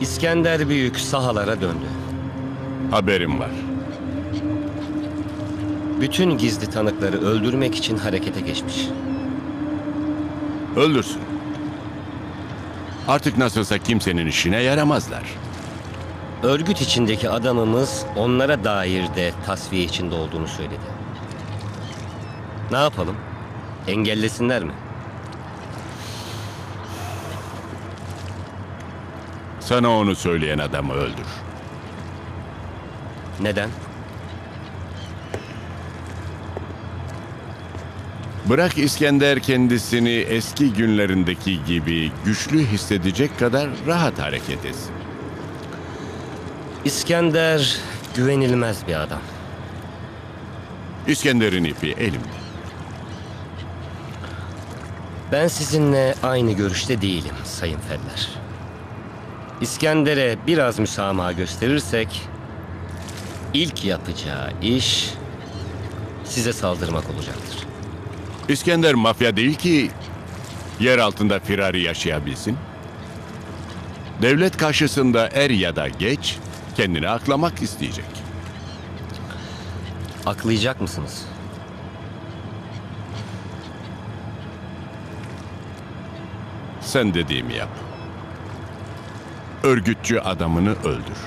İskender Büyük sahalara döndü. Haberim var. Bütün gizli tanıkları öldürmek için harekete geçmiş. Öldürsün. Artık nasılsa kimsenin işine yaramazlar. Örgüt içindeki adamımız onlara dair de tasfiye içinde olduğunu söyledi. Ne yapalım? Engellesinler mi? Sana onu söyleyen adamı öldür. Neden? Bırak İskender kendisini eski günlerindeki gibi güçlü hissedecek kadar rahat hareket etsin. İskender güvenilmez bir adam. İskender'in ipi elimde. Ben sizinle aynı görüşte değilim Sayın Feller. İskender'e biraz müsamaha gösterirsek ilk yapacağı iş size saldırmak olacaktır. İskender mafya değil ki yer altında firari yaşayabilsin. Devlet karşısında er ya da geç kendini aklamak isteyecek. Aklayacak mısınız? Sen dediğimi yap örgütçü adamını öldür.